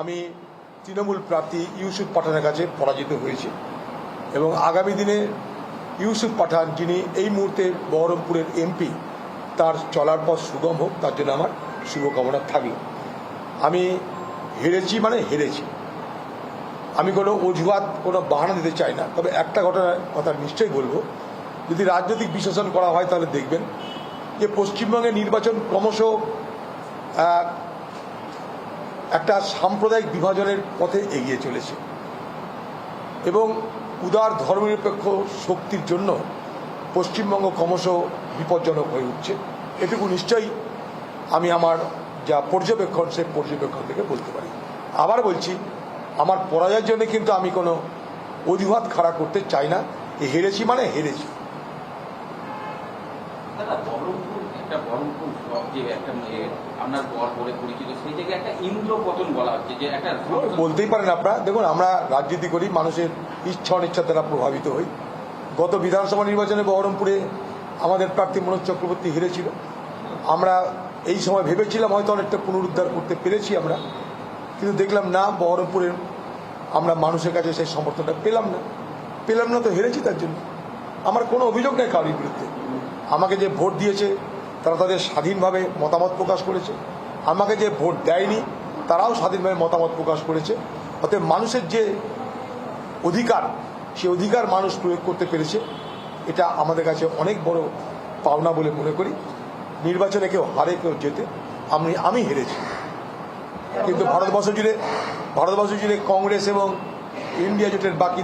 আমি তৃণমূল প্রার্থী ইউসুফ পাঠানের কাছে পরাজিত হয়েছি। এবং আগামী দিনে ইউসুফ পাঠান, যিনি এই মুহূর্তে বহরমপুরের এমপি, তার চলার পথ সুগম হোক, তার জন্য আমার শুভকামনা থাকল। আমি হেরেছি মানে হেরেছি। আমি কোনো অজুহাত, কোনো বাহানা দিতে চাই না। তবে একটা ঘটনার কথা নিশ্চয়ই বলব। যদি রাজনৈতিক বিশ্লেষণ করা হয় তাহলে দেখবেন যে পশ্চিমবঙ্গে নির্বাচন ক্রমশ একটা সাম্প্রদায়িক বিভাজনের পথে এগিয়ে চলেছে। এবং উদার ধর্মনিরপেক্ষ শক্তির জন্য পশ্চিমবঙ্গ ক্রমশ বিপজ্জনক হয়ে উঠছে। এটুকু নিশ্চয়ই আমি আমার যা পর্যবেক্ষণ সেই পর্যবেক্ষণ থেকে বলতে পারি। আবার বলছি, আমার পরাজয়ের জন্য কিন্তু আমি কোনো অজুহাত খাড়া করতে চাই না। হেরেছি মানে হেরেছি। একটা বহরমপুর যে একটা আপনার বর বলে পরিচিত সেই জায়গায় একটা ইন্দ্র পতন বলা হচ্ছে, যে একটা বলতেই পারেন আপনারা। দেখুন, আমরা রাজনীতি করি, মানুষের ইচ্ছা অনিচ্ছা দ্বারা প্রভাবিত হই। গত বিধানসভা নির্বাচনে বহরমপুরে আমাদের প্রার্থী মনোজ চক্রবর্তী হেরেছিল। আমরা এই সময় ভেবেছিলাম হয়তো অনেকটা পুনরুদ্ধার করতে পেরেছি আমরা, কিন্তু দেখলাম না বহরমপুরের আমরা মানুষের কাছে সেই সমর্থনটা পেলাম না। পেলাম না তো হেরেছি তার জন্য। আমার কোনো অভিযোগ নেই কারোর বিরুদ্ধে। আমাকে যে ভোট দিয়েছে তারা তাদের স্বাধীনভাবে মতামত প্রকাশ করেছে। আমাকে যে ভোট দেয়নি, তারাও স্বাধীনভাবে মতামত প্রকাশ করেছে। অতএব মানুষের যে অধিকার, সে অধিকার মানুষ প্রয়োগ করতে পেরেছে। এটা আমাদের কাছে অনেক বড় পাওনা বলে মনে করি। নির্বাচনে কেউ হারে, কেউ যেতে আমি আমি হেরেছি। কিন্তু ভারতবর্ষ জুড়ে ভারতবর্ষ জুড়ে কংগ্রেস এবং ইন্ডিয়া জোটের বাকি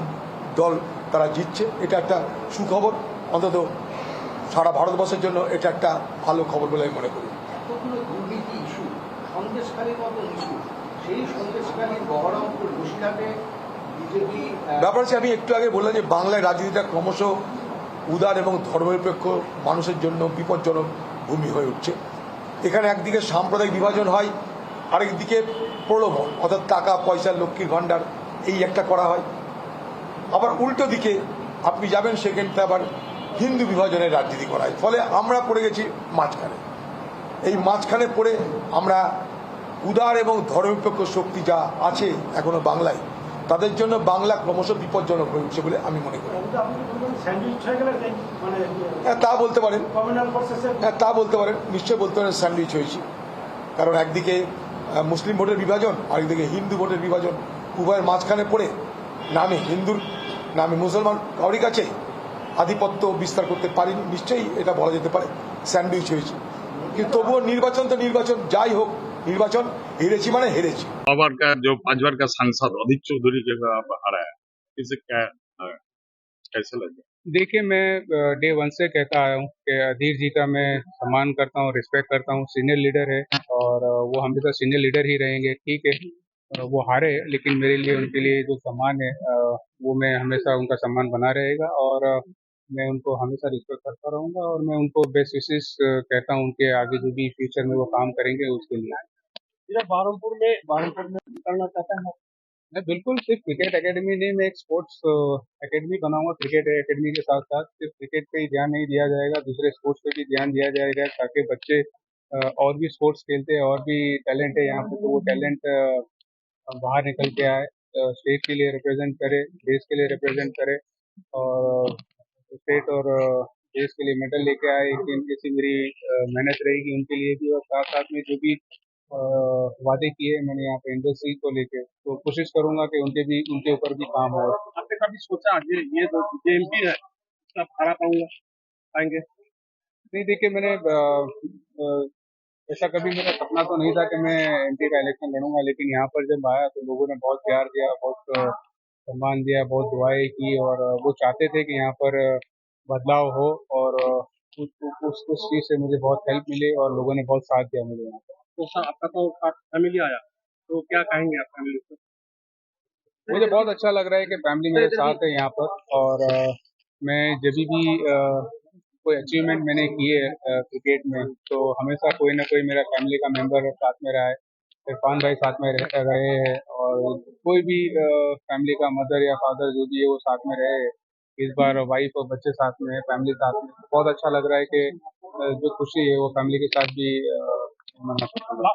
দল তারা জিতছে। এটা একটা সুখবর। অন্তত সারা ভারতবর্ষের জন্য এটা একটা ভালো খবর বলে আমি মনে করি। ব্যাপার হচ্ছে আমি একটু আগে বললাম যে বাংলায় রাজনীতিটা ক্রমশ উদার এবং ধর্মনিরপেক্ষ মানুষের জন্য বিপজ্জনক ভূমি হয়ে উঠছে। এখানে একদিকে সাম্প্রদায়িক বিভাজন হয় আরেকদিকে প্রলোভন অর্থাৎ টাকা পয়সা লক্ষ্মীর ভাণ্ডার এই একটা করা হয়। আবার উল্টো দিকে আপনি যাবেন সেখানটা আবার হিন্দু বিভাজনের রাজনীতি করা হয় ফলে আমরা পড়ে গেছি মাঝখানে। এই মাঝখানে পড়ে আমরা উদার এবং ধর্মনিরপেক্ষ শক্তি যা আছে এখনও বাংলায় তাদের জন্য বাংলা ক্রমশ বিপজ্জনক হয়ে উঠছে বলে আমি মনে করি। হয়ে মানে হ্যাঁ তা বলতে পারেন। হ্যাঁ তা বলতে পারেন। নিশ্চয় বলতে পারেন স্যান্ডউইচ হয়েছি। কারণ একদিকে মুসলিম ভোটের বিভাজন আরেকদিকে হিন্দু ভোটের বিভাজন। উভয়ের মাঝখানে পড়ে নামে হিন্দুর নামে মুসলমান কাউরি কাছে আধিপত্য বিস্তার করতে পারিনি নিশ্চয়ই এটা বলা যেতে পারে স্যান্ডউইচ হয়েছে কিন্তু তবুও নির্বাচন তো নির্বাচন যাই হোক নির্বাচন হেরেছি মানে হেরেছি बार का जो पांच बार का सांसद अधीर चौधरी के आप हारा है इसे क्या अ, कैसे लगे देखिए मैं डे वन से कहता आया हूँ कि अधीर जी का मैं सम्मान करता हूँ रिस्पेक्ट करता हूँ सीनियर लीडर है और अ, वो हमेशा सीनियर लीडर ही रहेंगे ठीक है अ, वो हारे लेकिन मेरे लिए उनके लिए जो सम्मान है अ, वो मैं हमेशा उनका सम्मान बना रहेगा और अ, मैं उनको हमेशा रिस्पेक्ट करता रहूँगा और मैं उनको बेस्ट विशेष कहता हूँ उनके आगे जो भी फ्यूचर में वो काम करेंगे उसके लिए। बहरमपुर में बहरमपुर में करना चाहता हूँ। मैं बिल्कुल सिर्फ़ क्रिकेट एकेडमी नहीं मैं एक स्पोर्ट्स एकेडमी बनाऊँगा क्रिकेट एकेडमी के साथ साथ। सिर्फ़ क्रिकेट पे ही ध्यान नहीं दिया जाएगा दूसरे स्पोर्ट्स पे भी ध्यान दिया जाएगा ताकि बच्चे और भी स्पोर्ट्स खेलते हैं और भी टैलेंट है यहाँ पे तो वो टैलेंट बाहर निकल के आए स्टेट के लिए रिप्रेजेंट करे देश के लिए रिप्रेजेंट करे और स्टेट और देश के लिए मेडल लेके आए। इनकी ऐसी मेरी मेहनत रहेगी उनके लिए भी और साथ साथ में जो भी वादे किए मैंने यहाँ पे इंडस्ट्री को लेके। तो कोशिश करूँगा कि उनके भी उनके ऊपर भी काम हो। आपने कभी सोचा ये ये तो ये एमपी है इसका हरा पाऊँगा? पाएँगे? नहीं देखिए मैंने ऐसा कभी मेरा सपना तो नहीं था कि मैं एमपी का इलेक्शन लड़ूँगा लेकिन यहाँ पर जब आया तो लोगों ने बहुत प्यार दिया बहुत सम्मान दिया बहुत दुआएँ की और वो चाहते थे कि यहाँ पर बदलाव हो और उस उस उस चीज़ से मुझे बहुत हेल्प मिली और लोगों ने बहुत साथ दिया मुझे यहाँ पर। तो आपका तो फैमिली आया तो क्या कहेंगे आप फैमिली को मुझे बहुत अच्छा लग रहा है कि फैमिली मेरे साथ है यहाँ पर और मैं जब भी कोई अचीवमेंट मैंने किए क्रिकेट में तो हमेशा कोई ना कोई मेरा फैमिली का मेंबर साथ में रहा है। इरफान भाई साथ में रह- हैं और कोई भी फैमिली का मदर या फादर जो भी है वो साथ में रहे। इस बार वाइफ और बच्चे साथ में है फैमिली साथ में बहुत अच्छा लग रहा है कि जो खुशी है वो फैमिली के साथ भी मना सकता।